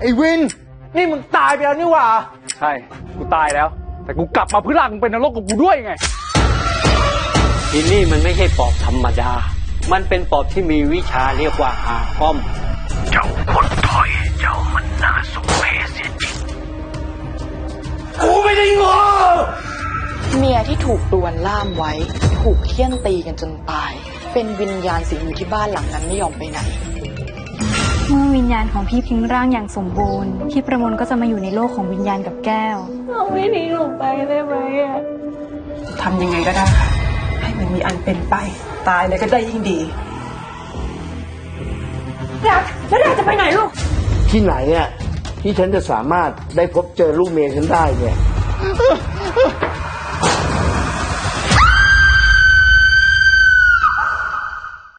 ไอ้วิน นี่มึงตายไปแล้วนี่หว่า ใช่ กูตายแล้ว แต่กูกลับมาเพื่อลากมึงเป็นนรกกับกูด้วยไง ที่นี่มันไม่ใช่ปอบธรรมดา มันเป็นปอบที่มีวิชาเรียกว่าอาคอม เจ้าคนถอย เจ้ามันน่าสงเพเสียจริง กูไม่ได้งอเมียที่ถูกดวนล่ามไว้ ถูกเคี่ยนตีกันจนตาย เป็นวิญญาณสิงอยู่ที่บ้านหลังนั้นไม่ยอมไปไหน เมื่อวิญญาณของพี่ทิ้งร่างอย่างสมบูรณ์ พี่ประมวลก็จะมาอยู่ในโลกของวิญญาณกับแก้วเราไม่ทิ้งหนูไปได้ไหมอะทำยังไงก็ได้ค่ะ ให้มันมีอันเป็นไป ตายเลยก็ได้ยิ่งดีที่ไหนอะที่ฉันจะสามารถได้พบเจอลูกเมียฉันได้เนี่ย